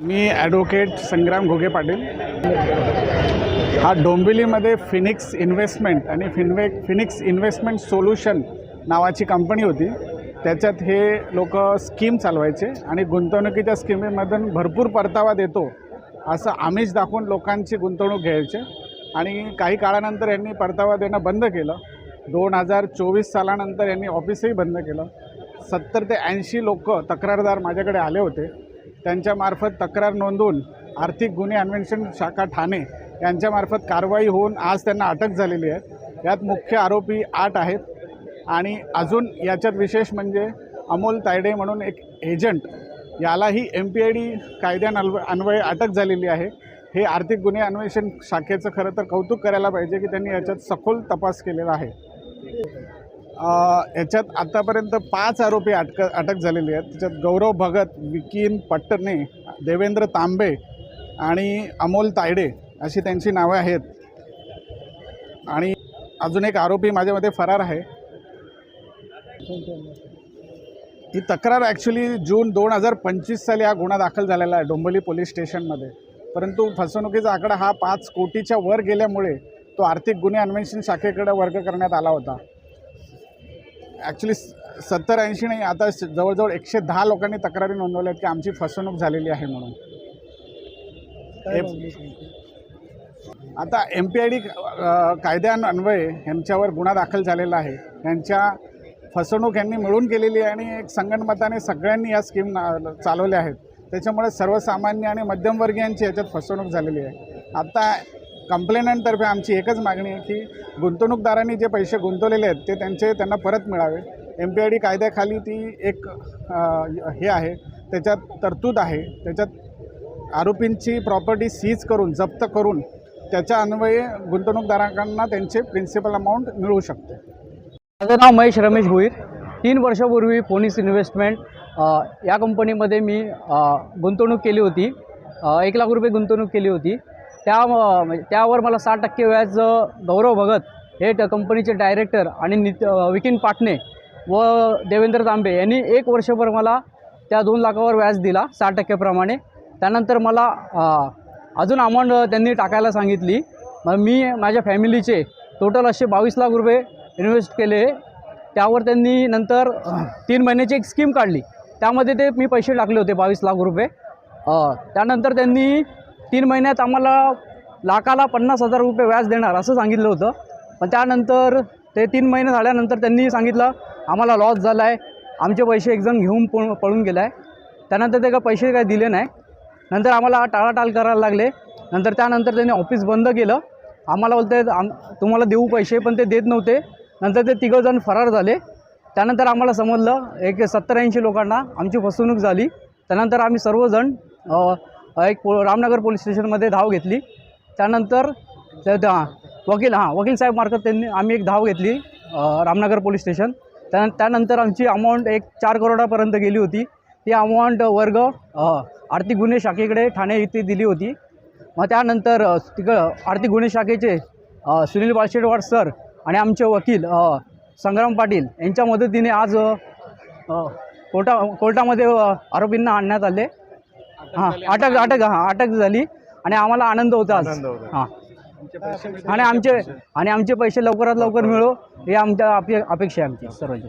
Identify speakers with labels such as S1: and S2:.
S1: मी advocate Sangram Ghoge Patil. हा डोंबिवलीमध्ये Phoenix investment आणि फिनवे फिनिक्स इन्व्हेस्टमेंट सोल्युशन नावाची कंपनी होती. त्याच्यात हे लोक स्कीम चालवायचे आणि गुंतवणुकीच्या स्कीमेमधून भरपूर परतावा देतो असं आमिष दाखवून लोकांची गुंतवणूक घ्यायचे. आणि काही काळानंतर यांनी परतावा देणं बंद केलं. दोन हजार चोवीस सालानंतर यांनी ऑफिसही बंद केलं. सत्तर ते ऐंशी लोक तक्रारदार माझ्याकडे आले होते. त्यांच्यामार्फत तक्रार नोंदवून आर्थिक गुन्हे अन्वेषण शाखा ठाणे यांच्यामार्फत कारवाई होऊन आज त्यांना अटक झालेली आहे. यात मुख्य आरोपी आठ आहेत आणि अजून याच्यात विशेष म्हणजे अमोल तायडे म्हणून एक एजंट यालाही एम पी आय डी कायद्यान्वय अन्वये अटक झालेली आहे. हे आर्थिक गुन्हे अन्वेषण शाखेचं खरं तर कौतुक करायला पाहिजे की त्यांनी याच्यात सखोल तपास केलेला आहे. ह्याच्यात याच्यात आत्तापर्यंत पाच आरोपी अटक अटक झालेली आहेत. त्याच्यात गौरव भगत विकीन पट्टणे देवेंद्र तांबे आणि अमोल तायडे अशी त्यांची नावे आहेत. आणि अजून एक आरोपी माझ्यामध्ये फरार आहे. ही तक्रार ॲक्च्युली जून दोन हजार पंचवीस साली हा गुन्हा दाखल झालेला आहे डोंबिवली पोलीस स्टेशनमध्ये. परंतु फसवणुकीचा आकडा हा पाच कोटीच्या वर गेल्यामुळे तो आर्थिक गुन्हे अन्वेषण शाखेकडे वर्ग करण्यात आला होता. ॲक्च्युली सत्तर ऐंशी नाही आता जवळजवळ एकशे दहा लोकांनी तक्रारी नोंदवल्या आहेत की आमची फसवणूक झालेली आहे म्हणून. आता एम पी आय डी कायद्यान्वये यांच्यावर गुन्हा दाखल झालेला आहे. यांच्या फसवणूक यांनी मिळून केलेली आहे आणि एक संगणमताने सगळ्यांनी या स्कीम चालवल्या आहेत. त्याच्यामुळे सर्वसामान्य आणि मध्यमवर्गीयांची याच्यात फसवणूक झालेली आहे. आता कंप्लेनंटतर्फे आमची एकच मागणी आहे की गुंतवणूकदारांनी जे पैसे गुंतवलेले आहेत ते त्यांचे त्यांना परत मिळावे. एम पी आय डी कायद्याखाली ती एक हे आहे त्याच्यात तरतूद आहे. त्याच्यात आरोपींची प्रॉपर्टी सीज करून जप्त करून त्याच्या अन्वये गुंतवणूकदारांना त्यांचे प्रिन्सिपल अमाऊंट मिळू शकते.
S2: माझं नाव महेश रमेश भोईर. तीन वर्षापूर्वी पोनीस इन्व्हेस्टमेंट या कंपनीमध्ये मी गुंतवणूक केली होती. एक लाख रुपये गुंतवणूक केली होती. त्या म्हणजे त्यावर मला साठ टक्के व्याज गौरव भगत हे कंपनीचे डायरेक्टर आणि नित विकीन पाटणे व देवेंद्र तांबे यांनी एक वर्षभर मला त्या दोन लाखावर व्याज दिला साठ टक्क्याप्रमाणे त्यानंतर मला अजून अमाऊंट त्यांनी टाकायला सांगितली. मग मी माझ्या फॅमिलीचे टोटल असे बावीस लाख रुपये इन्व्हेस्ट केले. त्यावर त्यांनी नंतर तीन महिन्याची एक स्कीम काढली. त्यामध्ये ते मी पैसे टाकले होते बावीस लाख रुपये. त्यानंतर त्यांनी तीन महिन्यात आम्हाला लाखाला पन्नास हजार रुपये व्याज देणार असं सांगितलं होतं. पण त्यानंतर ते तीन महिने झाल्यानंतर त्यांनी सांगितलं आम्हाला लॉस झाला आहे आमचे पैसे एकजण घेऊन पळ पळून गेला आहे त्यानंतर ते काय पैसे काय दिले नाही. नंतर आम्हाला टाळाटाळ करायला लागले. नंतर त्यानंतर त्यांनी ऑफिस बंद केलं. आम्हाला बोलते आम तुम्हाला देऊ पैसे पण ते देत नव्हते. नंतर ते तिघंजण फरार झाले. त्यानंतर आम्हाला समजलं एक सत्तर ऐंशी लोकांना आमची फसवणूक झाली. त्यानंतर आम्ही सर्वजण एक पो रामनगर पोलीस स्टेशनमध्ये धाव घेतली. त्यानंतर वकील हां वकील साहेब मार्फत त्यांनी आम्ही एक धाव घेतली रामनगर पोलीस स्टेशन. त्या त्यानंतर आमची अमाऊंट एक चार करोडापर्यंत गेली होती. ती अमाऊंट वर्ग आर्थिक गुन्हे शाखेकडे ठाणे इथे दिली होती. मग त्यानंतर तिकडं आर्थिक गुन्हे शाखेचे सुनील बाळशेटवाड सर आणि आमचे वकील संग्राम पाटील यांच्या मदतीने आज कोर्टा कोर्टामध्ये आरोपींना आणण्यात आले. हां अटक अटक हां अटक झाली आणि आम्हाला आनंद होता आज. हां. आणि आमचे आणि आमचे पैसे लवकरात लवकर मिळो हे आमच्या अपे अपेक्षा आहे आमची सर्वांची.